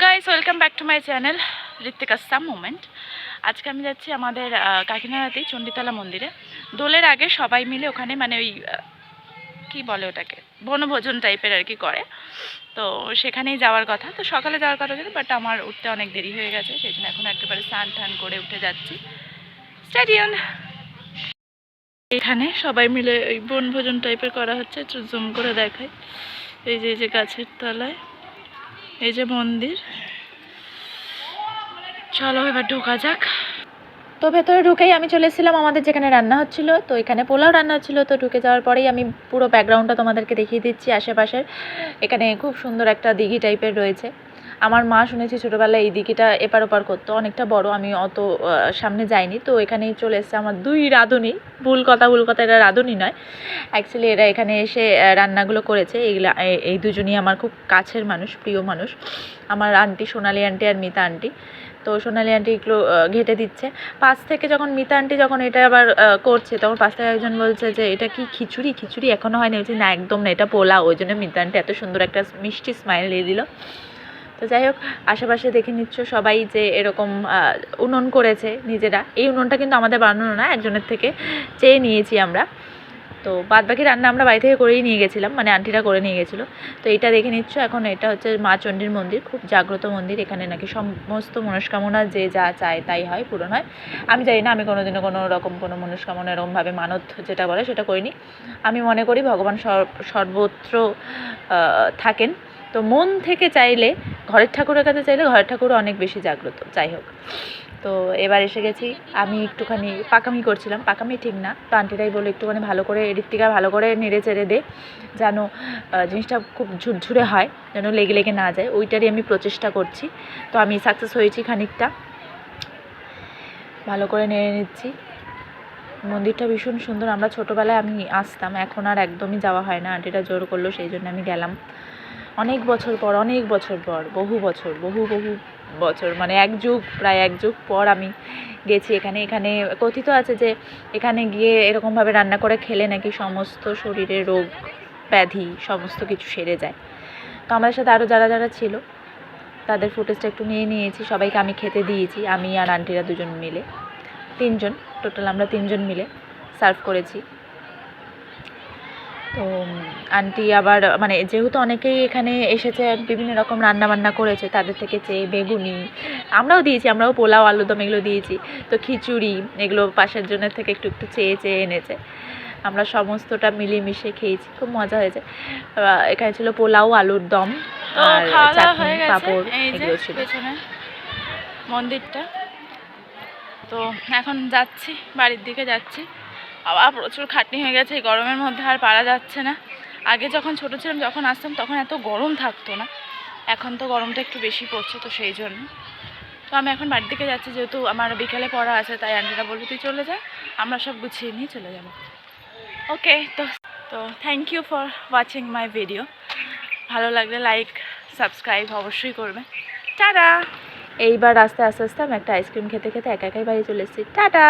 Guys welcome back to my channel Ritwika some moment আজকে আমি যাচ্ছি আমাদের কাকিনাড়াতেই চণ্ডীতলা মন্দিরে। দোলের আগে সবাই মিলে ওখানে মানে ওই কি বলে ওটাকে? বনভোজন টাইপের আর কি করে। তো সেখানেই যাওয়ার কথা। তো সকালে যাওয়ার কথা ছিল বাট আমার উঠতে অনেক দেরি হয়ে গেছে, সেই জন্য এখন একেবারে স্নান টান করে উঠে যাচ্ছি। স্টেডিয়াম এখানে সবাই মিলে ওই বনভোজন টাইপের করা হচ্ছে, একটু জুম করে দেখায় এই যে এই যে গাছের তলায়। এই যে মন্দির। চলো এবার ঢোকা যাক। তো ভেতরে ঢুকেই আমি চলে এসেছিলাম আমাদের যেখানে রান্না হচ্ছিল, তো এখানে পোলাও রান্না হচ্ছিল, তো ঢুকে যাওয়ার পরেই আমি পুরো ব্যাকগ্রাউন্ডটা তোমাদেরকে দেখিয়ে দিচ্ছি আশেপাশের। এখানে খুব সুন্দর একটা দিঘি টাইপের রয়েছে। আমার মা শুনেছি ছোটোবেলায় এই দিঘিটা এপার ওপার করতো, অনেকটা বড়, আমি অত সামনে যাইনি, তো এখানেই চলে এসেছে আমার দুই রাঁধুনি। ভুল কথা ভুল কথা, এরা রাঁধুনি নয়। অ্যাকচুয়ালি এরা এখানে এসে রান্নাগুলো করেছে। এইগুলা এই দুজনই আমার খুব কাছের মানুষ, প্রিয় মানুষ। আমার আন্টি সোনালি আন্টি আর মিতা আন্টি তো সোনালি আন্টি এগুলো ঘেটে দিচ্ছে। পাশ থেকে যখন মিতা আন্টি যখন এটা আবার করছে, তখন পাশ থেকে একজন বলছে যে, এটা কি খিচুড়ি? খিচুড়ি এখনও হয়নি। বলছি, না, একদম না, এটা পোলা ওই জন্য মিতা আন্টি এত সুন্দর একটা মিষ্টি স্মাইল দিয়ে দিল। তো যাই হোক, আশেপাশে দেখে নিচ্ছ সবাই যে এরকম উনুন করেছে নিজেরা। এই উনুনটা কিন্তু আমাদের বানানো না, একজনের থেকে চেয়ে নিয়েছি আমরা। তো বাদ বাকি রান্না আমরা বাড়ি থেকে করেই নিয়ে গেছিলাম মানে আন্টিরা করে নিয়ে গেছিল। তো এটা দেখে নিচ্ছ, এখন এটা হচ্ছে মা চণ্ডীর মন্দির, খুব জাগ্রত মন্দির। এখানে নাকি সমস্ত মনস্কামনা যে যা চায় তাই হয়, পূরণ হয়। আমি জানি না, আমি কোনোদিনও কোনো রকম কোনো মনস্কামনা এরকমভাবে মানত যেটা বলে সেটা করিনি। আমি মনে করি ভগবান সর- সর্বত্র থাকেন। তো মন থেকে চাইলে ঘরের ঠাকুরের কাছে চাইলে ঘরের ঠাকুরও অনেক বেশি জাগ্রত, যাই হোক। তো এবার এসে গেছি, আমি একটুখানি পাকামি করছিলাম, পাকামি ঠিক না, তো আন্টিরাই বলে একটুখানি ভালো করে ঋত্বিকা ভালো করে নেড়ে চেড়ে দে, যেন জিনিসটা খুব ঝুরঝুরে হয়, যেন লেগে লেগে না যায়, ওইটারই আমি প্রচেষ্টা করছি। তো আমি সাকসেস হয়েছি খানিকটা। ভালো করে নেড়ে নিচ্ছি। মন্দিরটা ভীষণ সুন্দর, আমরা ছোটোবেলায় আমি আসতাম, এখন আর একদমই যাওয়া হয় না আন্টিটা জোর করল, সেই জন্য আমি গেলাম। অনেক বছর পর, অনেক বছর পর, বহু বছর, বহু বহু বছর মানে এক যুগ, প্রায় এক যুগ পর আমি গেছি এখানে। এখানে কথিত আছে যে, এখানে গিয়ে এরকমভাবে রান্না করে খেলে নাকি সমস্ত শরীরে রোগ, ব্যাধি, সমস্ত কিছু সেরে যায়। তো আমাদের সাথে আরও যারা যারা ছিল, তাদের ফুটেজটা একটু নিয়ে নিয়েছি। সবাইকে আমি খেতে দিয়েছি, আমি আর আন্টিরা দুজন মিলে। তিনজন টোটাল আমরা তিনজন মিলে সার্ভ করেছি। তো আন্টি আবার মানে যেহেতু অনেকেই এখানে এসেছে বিভিন্ন রকম রান্না বান্না করেছে তাদের থেকে চেয়ে বেগুনি আমরাও দিয়েছি আমরাও পোলাও আলুদম এগুলো দিয়েছি। তো খিচুড়ি এগুলো পাশের জনের থেকে একটু একটু চেয়ে চেয়ে এনেছে। আমরা সমস্তটা মিলিয়ে মিশিয়ে খেয়েছি খুব মজা হয়েছে। এখানে ছিল পোলাও আলুর দম তো আর খাওয়া দাওয়া চাটনি পাঁপড় এগুলো ছিল। মন্দিরটা। তো এখন যাচ্ছি বাড়ির দিকে যাচ্ছি। আবার প্রচুর খাটনি হয়ে গেছে এই গরমের মধ্যে আর পারা যাচ্ছে না। আগে যখন ছোট ছিলাম, যখন আসতাম, তখন এত গরম থাকতো না। এখন তো গরমটা একটু বেশি পড়ছে, তো সেই জন্য। তো আমি এখন বাড়ির দিকে যাচ্ছি, যেহেতু আমার বিকেলে পড়া আছে, তাই আন্টিরা বলল, তুই চলে যা, আমরা সব গুছিয়ে নিয়ে চলে যাব। ওকে তো তো thank you for watching my video ভালো লাগলে লাইক সাবস্ক্রাইব অবশ্যই করবে। টাটা এইবার আস্তে আস্তে আস্তে আমি একটা আইসক্রিম খেতে খেতে একা, একাই বাড়ি চলে এসেছি। টাটা